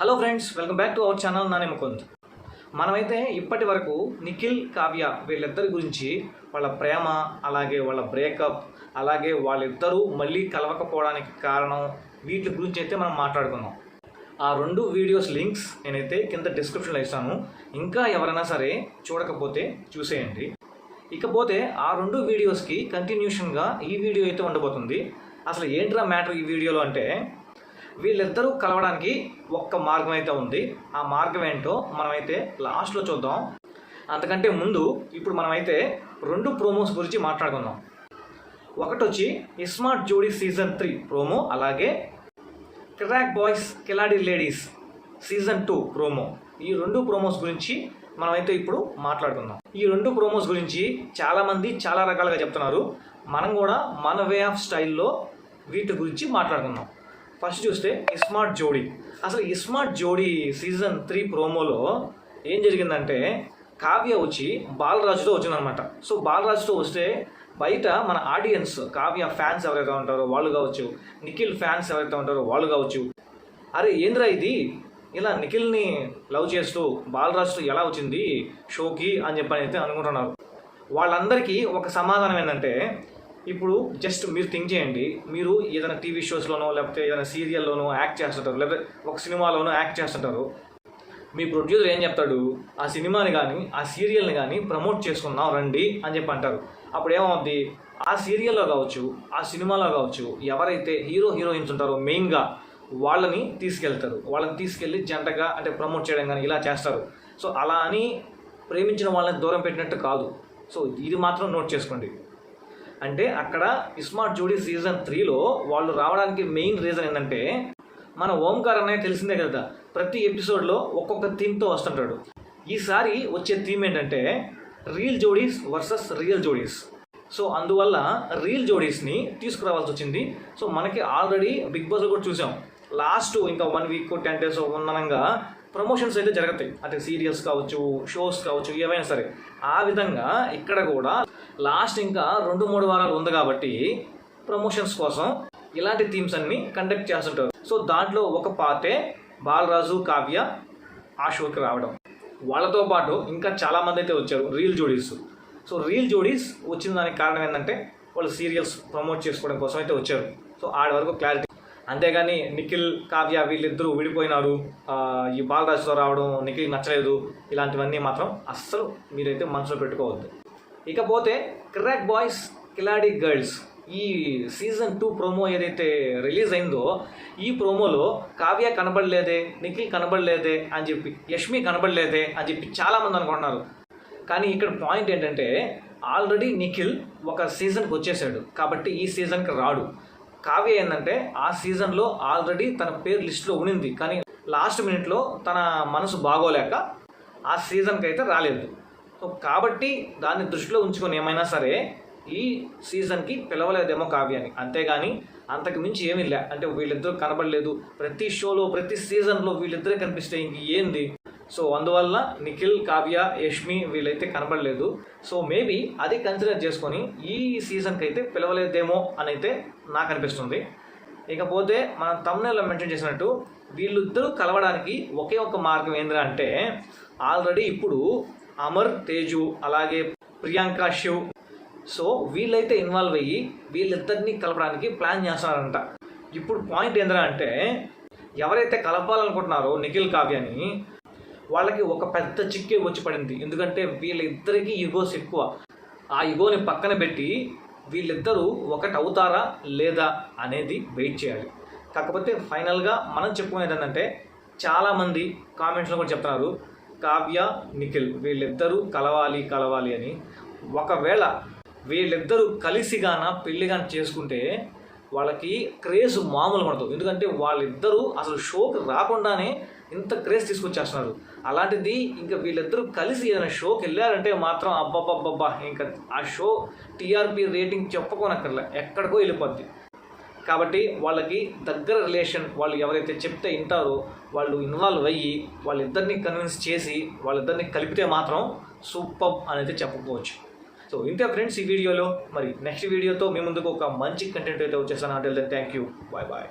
Hello friends welcome back to our channel నానే ముకుంద్ మనమైతే ఇప్పటి వరకు నిఖిల్ కావ్య వీళ్ళిద్దరి గురించి వాళ్ళ ప్రేమ అలాగే వాళ్ళ బ్రేకప్ అలాగే వాళ్ళిద్దరూ మళ్ళీ కలవకపోవడానికి కారణం వీటి గురించి అయితే మనం మాట్లాడుకున్నాం ఆ రెండు వీడియోస్ లింక్స్ నేనైతే కింద డిస్క్రిప్షన్లో ఇస్తాను. ఇంకా ఎవరైనా సరే చూడకపోతే చూసేయండి. ఇకపోతే ఆ రెండు వీడియోస్కి కంటిన్యూషన్గా ఈ వీడియో అయితే ఉండబోతుంది. అసలు ఏంట్రా మ్యాటర్ ఈ వీడియోలో అంటే వీళ్ళిద్దరూ కలవడానికి ఒక్క మార్గం అయితే ఉంది. ఆ మార్గం ఏంటో మనమైతే లాస్ట్లో చూద్దాం. అంతకంటే ముందు ఇప్పుడు మనమైతే రెండు ప్రోమోస్ గురించి మాట్లాడుకుందాం. ఒకటి వచ్చి ismart Jodi season three promo అలాగే crack boys Kiladi ladies season two promo. ఈ రెండు ప్రోమోస్ గురించి మనమైతే ఇప్పుడు మాట్లాడుకుందాం. ఈ రెండు ప్రోమోస్ గురించి చాలామంది చాలా రకాలుగా చెప్తున్నారు. మనం కూడా మన వే ఆఫ్ స్టైల్లో వీటి గురించి మాట్లాడుకుందాం. ఫస్ట్ చూస్తే ఇస్మార్ట్ జోడీ. అసలు ఇస్మార్ట్ జోడీ సీజన్ త్రీ ప్రోమోలో ఏం జరిగిందంటే కావ్య వచ్చి బాలరాజుతో వచ్చిందనమాట. సో బాలరాజుతో వస్తే బయట మన ఆడియన్స్ కావ్య ఫ్యాన్స్ ఎవరైతే ఉంటారో వాళ్ళు కావచ్చు నిఖిల్ ఫ్యాన్స్ ఎవరైతే ఉంటారో వాళ్ళు కావచ్చు అరే ఏంద్రా ఇది? ఇలా నిఖిల్ని లవ్ చేస్తూ బాలరాజుతో ఎలా వచ్చింది షోకి అని చెప్పని అయితే అనుకుంటున్నారు. వాళ్ళందరికీ ఒక సమాధానం ఏంటంటే ఇప్పుడు జస్ట్ మీరు థింక్ చేయండి. మీరు ఏదైనా టీవీ షోస్లోనో లేకపోతే ఏదైనా సీరియల్లోనో యాక్ట్ చేస్తుంటారు. లేకపోతే ఒక సినిమాలోనో యాక్ట్ చేస్తుంటారు. మీ ప్రొడ్యూసర్ ఏం చెప్తాడు? ఆ సినిమాని కానీ ఆ సీరియల్ని కానీ ప్రమోట్ చేసుకుందాం రండి అని చెప్పి అంటారు. అప్పుడు ఏమవుద్ది? ఆ సీరియల్లో కావచ్చు ఆ సినిమాలో కావచ్చు ఎవరైతే హీరో హీరోయిన్స్ ఉంటారో మెయిన్గా వాళ్ళని తీసుకెళ్తారు. వాళ్ళని తీసుకెళ్ళి జంటగా అంటే ప్రమోట్ చేయడం కానీ ఇలా చేస్తారు. సో అలా అని ప్రేమించిన వాళ్ళని దూరం పెట్టినట్టు కాదు. సో ఇది మాత్రం నోట్ చేసుకోండి. అంటే అక్కడ ఇస్మార్ట్ జోడీ సీజన్ త్రీలో వాళ్ళు రావడానికి మెయిన్ రీజన్ ఏంటంటే మన ఓంకార్ అన్నయ్య తెలిసిందే కదా ప్రతి ఎపిసోడ్లో ఒక్కొక్క థీమ్తో వస్తుంటాడు. ఈసారి వచ్చే థీమ్ ఏంటంటే real jodis versus real jodis. So అందువల్ల రియల్ జోడీస్ని తీసుకురావాల్సి వచ్చింది. సో మనకి ఆల్రెడీ బిగ్ బాస్ కూడా చూసాం. లాస్ట్ ఇంకా వన్ వీక్ టెన్ డేస్ ఉన్ననంగా ప్రమోషన్స్ అయితే జరుగుతాయి. అంటే సీరియల్స్ కావచ్చు షోస్ కావచ్చు ఏవైనా సరే. ఆ విధంగా ఇక్కడ కూడా లాస్ట్ ఇంకా రెండు మూడు వారాలు ఉంది కాబట్టి ప్రమోషన్స్ కోసం ఇలాంటి థీమ్స్ అన్ని కండక్ట్ చేస్తుంటారు. సో దాంట్లో ఒక పార్టే బాలరాజు కావ్య ఆ షోకి రావడం. వాళ్ళతో పాటు ఇంకా చాలామంది అయితే వచ్చారు reel jodis. So reel jodis వచ్చిన దానికి కారణం ఏంటంటే వాళ్ళు సీరియల్స్ ప్రమోట్ చేసుకోవడం కోసం అయితే వచ్చారు. సో ఆడ వరకు క్లారిటీ అంతేగాని నిఖిల్ కావ్య వీళ్ళిద్దరూ విడిపోయినారు. ఈ బాలరాజుతో రావడం నిఖిల్ నచ్చలేదు. ఇలాంటివన్నీ మాత్రం అస్సలు మీరైతే మనసులో పెట్టుకోవద్దు. ఇకపోతే క్రాక్ బాయ్స్ కిలాడి గర్ల్స్ ఈ సీజన్ టూ ప్రోమో ఏదైతే రిలీజ్ అయిందో ఈ ప్రోమోలో కావ్య కనబడలేదే నిఖిల్ కనబడలేదే అని చెప్పి యష్మి కనబడలేదే అని చెప్పి చాలామంది అనుకుంటున్నారు. కానీ ఇక్కడ పాయింట్ ఏంటంటే ఆల్రెడీ నిఖిల్ ఒక సీజన్కి వచ్చేసాడు. కాబట్టి ఈ సీజన్కి రాడు. కావ్య ఏంటంటే ఆ సీజన్లో ఆల్రెడీ తన పేరు లిస్ట్లో ఉనింది కానీ లాస్ట్ మినిట్లో తన మనసు బాగోలేక ఆ సీజన్కి అయితే రాలేదు. సో కాబట్టి దాన్ని దృష్టిలో ఉంచుకొని ఏమైనా సరే ఈ సీజన్కి పిలవలేదేమో కావ్యాన్ని అంతేగాని అంతకు మించి ఏమీ లే. అంటే వీళ్ళిద్దరూ కనబడలేదు. ప్రతి షోలో ప్రతి సీజన్లో వీళ్ళిద్దరే కనిపిస్తే ఇంక ఏంది? సో అందువల్ల నిఖిల్ కావ్య యష్మి వీళ్ళైతే కనబడలేదు. సో మేబీ అది కన్సిడర్ చేసుకొని ఈ సీజన్కి అయితే పిలవలేదేమో అని అయితే నాకు అనిపిస్తుంది. ఇకపోతే మనం తమ్నేలో మెన్షన్ చేసినట్టు వీళ్ళిద్దరూ కలవడానికి ఒకే ఒక మార్గం ఏంద్రా అంటే ఆల్రెడీ ఇప్పుడు అమర్ తేజు అలాగే ప్రియాంక శివ్. సో వీళ్ళైతే ఇన్వాల్వ్ అయ్యి వీళ్ళిద్దరిని కలపడానికి ప్లాన్ చేస్తున్నారంట. ఇప్పుడు పాయింట్ ఏంద్రా అంటే ఎవరైతే కలపాలనుకుంటున్నారో నిఖిల్ కావ్యని వాళ్ళకి ఒక పెద్ద చిక్కే వచ్చి పడింది. ఎందుకంటే వీళ్ళిద్దరికీ ఈగోస్ ఎక్కువ. ఆ ఇగోని పక్కన పెట్టి వీళ్ళిద్దరూ ఒకటి అవుతారా లేదా అనేది వెయిట్ చేయాలి. కాకపోతే ఫైనల్గా మనం చెప్పుకునేది ఏంటంటే చాలామంది కామెంట్స్లో కూడా చెప్తున్నారు కావ్య నిఖిల్ వీళ్ళిద్దరూ కలవాలి కలవాలి అని. ఒకవేళ వీళ్ళిద్దరూ కలిసి కాన పెళ్ళిగాన చేసుకుంటే వాళ్ళకి క్రేజ్ మామూలు ఉండదు. ఎందుకంటే వాళ్ళిద్దరూ అసలు షోకి రాకుండానే ఇంత క్రేజ్ తీసుకొచ్చేస్తున్నారు. అలాంటిది ఇంకా వీళ్ళిద్దరూ కలిసి ఏదైనా షోకి వెళ్ళారంటే మాత్రం అబ్బబ్బబ్బబ్బా ఇంకా ఆ షో టీఆర్పీ రేటింగ్ చెప్పుకోనక్కర్లే. ఎక్కడికో వెళ్ళిపోద్ది. కాబట్టి వాళ్ళకి దగ్గర రిలేషన్ వాళ్ళు ఎవరైతే చెప్తే వింటారో వాళ్ళు ఇన్వాల్వ్ అయ్యి వాళ్ళిద్దరిని కన్విన్స్ చేసి వాళ్ళిద్దరిని కలిపితే మాత్రం సూపర్ అనేది చెప్పుకోవచ్చు సో ఇంతే ఫ్రెండ్స్ ఈ వీడియోలో. మరి నెక్స్ట్ వీడియోతో మీ ముందుకు ఒక మంచి కంటెంట్ అయితే వచ్చేస్తాను. అంటే థ్యాంక్ యూ బాయ్ బాయ్